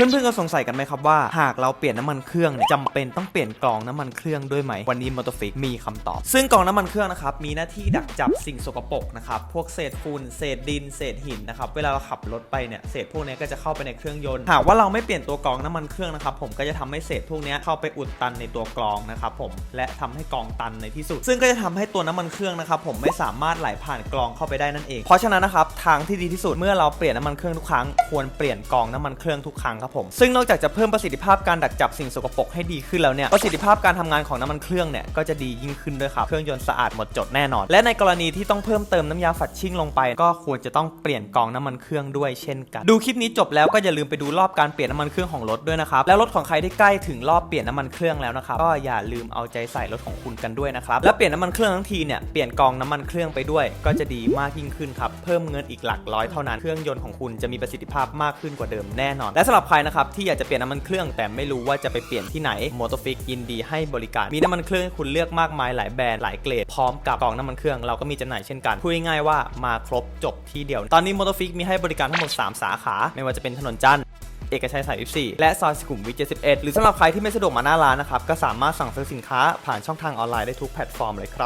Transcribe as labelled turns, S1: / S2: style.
S1: เพื่อนๆก็สงสัยกันไหมครับว่าหากเราเปลี่ยนน้ำมันเครื่องเนี่ยจำเป็นต้องเปลี่ยนกรองน้ำมันเครื่องด้วยไหมวันนี้มอเตอร์ฟิกมีคำตอบ ซึ่งกรองน้ำมันเครื่องนะครับมีหน้าที่ดักจับสิ่งสกปรกนะครับพวกเศษฝุ่นเศษดิน เศษหินนะครับเวลาเราขับรถไปเนี่ยเศษพวกนี้ก็จะเข้าไปในเครื่องยนต์หากว่าเราไม่เปลี่ยนตัวกรองน้ำมันเครื่องนะครับผมก็จะทำให้เศษพวกนี้เข้าไปอุดตันในตัวกรองนะครับผมและทำให้กรองตันในที่สุด ซึ่งก็จะทำให้ตัวน้ำมันเครื่องนะครับผมไม่สามารถไหลผ่านกรองเข้าไปได้นั่นเอง เพราะฉะนั้นนะครับทางที่ดีที่สุดเมื่อเราเปลี่ยนน้ำมันเครื่องทุกครั้งควรเปลี่ยนกองน้ำมันเครื่องทุกครั้งครับผมซึ่งนอกจากจะเพิ่มประสิทธิภาพการดักจับสิ่งสกปรกให้ดีขึ้นแล้วเนี่ยประสิทธิภาพการทำงานของน้ำมันเครื่องเนี่ยก็จะดียิ่งขึ้นด้วยครับเครื่องยนต์สะอาดหมดจดแน่นอน และในกรณีที่ต้องเพิ่มเติมน้ำยาฝัดชิ่งลงไป ก็ควรจะต้องเปลี่ยนกองน้ำมันเครื่องด้วยเช่นกันดูคลิปนี้จบแล้วก็อย่าลืมไปดูรอบการเปลี่ยนน้ำมันเครื่องของรถด้วยนะครับแล้วรถของใครที่ใกล้ถึงรอบเปลี่ยนน้ำมันเครื่องแล้วนะครับก็อย่าลืมเอาใจใส่รถของคุณกันด้วยนะครับและเปลี่ยนน้ำมันเครื่องทั้งทีเนี่ยเปลี่ยนกองน้ำมันเครื่องไปด้วย ก็จะดีมากยิ่งขึ้นครับเพิ่มเงินอีกหลักร้อยเท่านั้นเครื่องยนต์ของคุณจะมีประสิทธิภาพมากขึ้นกว่าเดิมแน่นอน และสำหรับใครนะครับที่อยากจะเปลี่ยนน้ำมันเครื่องแต่ไม่รู้ว่าจะไปเปลี่ยนที่ไหนมอเตอร์ฟิกยินดีให้บริการ มีน้ำมันเครื่องให้คุณเลือกมากมายหลายแบรนด์หลายเกรดพร้อมกับกล่องน้ำมันเครื่องเราก็มีจำหน่ายเช่นกันพูดง่ายๆว่ามาครบจบที่เดียว ตอนนี้มอเตอร์ฟิกมีให้บริการทั้งหมด 3 สาขา ไม่ว่าจะเป็นถนนจันทร์เอกชัยสาย14และซอยสุขุมวิท71 หรือสำหรับใครที่ไม่สะดวกมาหน้าร้านนะครับ ก็สามารถสั่งซื้อสินค้าผ่านช่องทางออนไลน์ได้ทุกแพลตฟอร์มเลยครับ